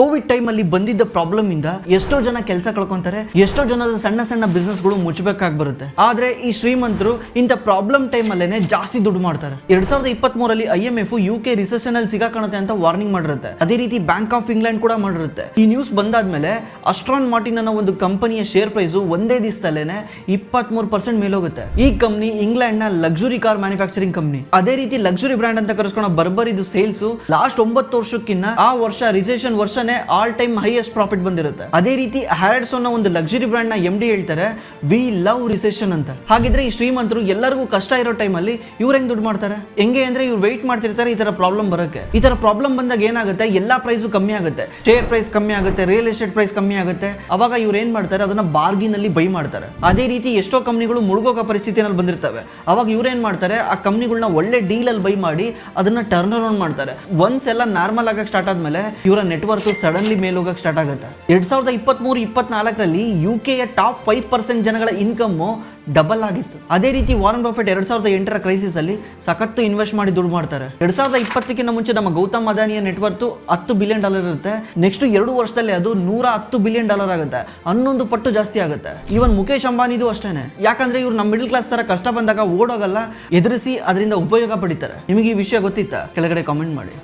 Covid time ಅಲ್ಲಿ ಬಂದಿದ್ದ problem ಇಂದ ಎಷ್ಟೋ ಜನ ಕೆಲಸ ಕಳ್ಕೊಂತಾರೆ, ಎಷ್ಟೋ ಜನದ ಸಣ್ಣ ಸಣ್ಣ ಬಿಸ್ನೆಸ್ಗಳು ಮುಚ್ಚಬೇಕಾಗಿ ಬರುತ್ತೆ ಆದ್ರೆ ಈ ಶ್ರೀಮಂತರು ಇಂಥ ಪ್ರಾಬ್ಲಮ್ ಟೈಮ್ ಅಲ್ಲೇನೆ ಜಾಸ್ತಿ ದುಡ್ಡು ಮಾಡ್ತಾರೆ. ಎರಡ್ ಸಾವಿರದ ಇಪ್ಪತ್ತ್ ಮೂರಲ್ಲಿ I M F U K recession ಅಲ್ಲಿ ಸಿಗಾಕಾಣುತ್ತೆ ಅಂತ ವಾರ್ನಿಂಗ್ ಮಾಡಿರುತ್ತೆ. ಅದೇ ರೀತಿ ಬ್ಯಾಂಕ್ ಆಫ್ ಇಂಗ್ಲೆಂಡ್ ಕೂಡ ಮಾಡಿರುತ್ತೆ. ಈ ನ್ಯೂಸ್ ಬಂದಾದ್ಮೇಲೆ ಅಸ್ಟ್ರಾನ್ ಮಾರ್ಟಿನ್ ಅನ್ನೋ ಒಂದು ಕಂಪನಿಯ ಶೇರ್ ಪ್ರೈಸ್ ಒಂದೇ ದಿವಸದಲ್ಲೇನೆ ಇಪ್ಪತ್ತ್ ಮೂರು ಪರ್ಸೆಂಟ್ ಮೇಲೋಗುತ್ತೆ. ಈ ಕಂಪ್ನಿ ಇಂಗ್ಲೆಂಡ್ನ ಲಕ್ಸುರಿ ಕಾರ್ ಮ್ಯಾನುಫ್ಯಾಕ್ಚರಿಂಗ್ ಕಂಪ್ನಿ ಅದೇ ರೀತಿ ಲಕ್ಸುರಿ ಬ್ರ್ಯಾಂಡ್ ಅಂತ ಕರೆಸ್ಕೊಳ್ಳೋ ಬರ್ಬರಿದು ಸೇಲ್ಸ್ ಲಾಸ್ಟ್ ಒಂಬತ್ತು ವರ್ಷಕ್ಕಿಂತ ಆ ವರ್ಷ ರಿಸೆಷನ್ ವರ್ಷನೇ ಆಲ್ ಟೈಮ್ ಹೈಯೆಸ್ಟ್ ಪ್ರಾಫಿಟ್ ಬಂದಿರುತ್ತೆ. ಅದೇ ರೀತಿ ಹ್ಯಾರಡ್ಸ್ ಅನ್ನೋ ಒಂದು ಲಕ್ಸುರಿ ಬ್ರ್ಯಾಂಡ್ನ ಎಂ ಡಿ ಹೇಳ್ತಾರೆ ವಿ ಲವ್ ರಿಸೆಷನ್ ಅಂತ. ಹಾಗಿದ್ರೆ ಈ ಶ್ರೀಮಂತರು ಎಲ್ಲರಿಗೂ ಕಷ್ಟ ಇರೋ ಟೈಮಲ್ಲಿ ಇವ್ರು ಹೆಂಗ್ ದುಡ್ಡು ಮಾಡ್ತಾರೆ? ಹೆಂಗೆ ಅಂದ್ರೆ ಇವ್ರು ವೆಯ್ಟ್ ಮಾಡ್ತಿರ್ತಾರೆ ಈ ತರ ಪ್ರಾಬ್ಲಮ್ ಬರಕ್ಕೆ. ಈ ತರ ಪ್ರಾಬ್ಲಮ್ ಬಂದಾಗ ಏನಾಗುತ್ತೆ? ಎಲ್ಲಾ ಪ್ರೈಸ್ ಕಮ್ಮಿ ಆಗುತ್ತೆ. ಶೇರ್ ಪ್ರೈಸ್ ಕಮ್ಮಿ ಆಗುತ್ತೆ ರಿಯಲ್ ಎಸ್ಟೇಟ್ ಪ್ರೈಸ್ ಕಮ್ಮಿ ಆಗುತ್ತೆ. ಅವಾಗ ಇವ್ರು ಏನ್ ಮಾಡ್ತಾರೆ? ಅದನ್ನ ಬಾರ್ಗಿನ್ ಅಲ್ಲಿ ಬೈ ಮಾಡ್ತಾರೆ. ಅದೇ ರೀತಿ ಎಷ್ಟೋ ಕಂಪ್ನಿಗಳು ಮುಳುಗೋಗೋ ಪರಿಸ್ಥಿತಿನಲ್ಲಿ ಬಂದಿರ್ತವೆ. ಅವಾಗ ಇವ್ರು ಏನ್ ಮಾಡ್ತಾರೆ? ಆ ಕಂಪ್ನಿಗಳನ್ನ ಒಳ್ಳೆ ಡೀಲ್ ಅಲ್ಲಿ ಬೈ ಮಾಡಿ ಅದನ್ನ ಟರ್ನ್ ಅರೌಂಡ್ ಮಾಡ್ತಾರೆ. ಒನ್ಸ್ ಎಲ್ಲ ನಾರ್ಮಲ್ ಆಗಕ್ಕೆ ಸ್ಟಾರ್ಟ್ ಆದ್ಮೇಲೆ ಇವರ ನೆಟ್ವರ್ಕ್ ಸಡನ್ಲಿ ಮೇಲೆ ಹೋಗಕ್ಕೆ ಸ್ಟಾರ್ಟ್ ಆಗುತ್ತೆ. ಎರಡ್ ಸಾವಿರದ ಇಪ್ಪತ್ಮೂರು, ಇಪ್ಪತ್ನಾಲ್ಕರಲ್ಲಿ ಯು ಕೆಯ ಟಾಪ್ ಫೈವ್ ಪರ್ಸೆಂಟ್ ಜನಗಳ ಇನ್ಕಮ್ ಡಬಲ್ ಆಗಿತ್ತು. ಅದೇ ರೀತಿ ವಾರನ್ ಬಫೆಟ್ ಎರಡ್ ಸಾವಿರದ ಎಂಟರ ಕ್ರೈಸಿಸ್ ಅಲ್ಲಿ ಸಖತ್ತು ಇನ್ವೆಸ್ಟ್ ಮಾಡಿ ದುಡ್ಡು ಮಾಡ್ತಾರೆ. ಎರಡ್ ಸಾವಿರದ ಇಪ್ಪತ್ತಕ್ಕಿಂತ ಮುಂಚೆ ನಮ್ಮ ಗೌತಮ್ ಅದಾನಿಯ ನೆಟ್ವರ್ತ್ ಹತ್ತು ಬಿಲಿಯನ್ ಡಾಲರ್ ಇರುತ್ತೆ. ನೆಕ್ಸ್ಟ್ ಎರಡು ವರ್ಷದಲ್ಲಿ ಅದು ನೂರ ಹತ್ತು ಬಿಲಿಯನ್ ಡಾಲರ್ ಆಗುತ್ತೆ. ಹನ್ನೊಂದು ಪಟ್ಟು ಜಾಸ್ತಿ ಆಗುತ್ತೆ. ಈವನ್ ಮುಖೇಶ್ ಅಂಬಾನಿದು ಅಷ್ಟೇನೆ. ಯಾಕಂದ್ರೆ ಇವ್ರು ನಮ್ಮ ಮಿಡಲ್ ಕ್ಲಾಸ್ ತರ ಕಷ್ಟ ಬಂದಾಗ ಓಡೋಗಲ್ಲ, ಎದುರಿಸಿ ಅದರಿಂದ ಉಪಯೋಗ ಪಡಿತಾರೆ. ನಿಮಗೆ ಈ ವಿಷಯ ಗೊತ್ತಿತ್ತಾ? ಕೆಳಗಡೆ ಕಾಮೆಂಟ್ ಮಾಡಿ.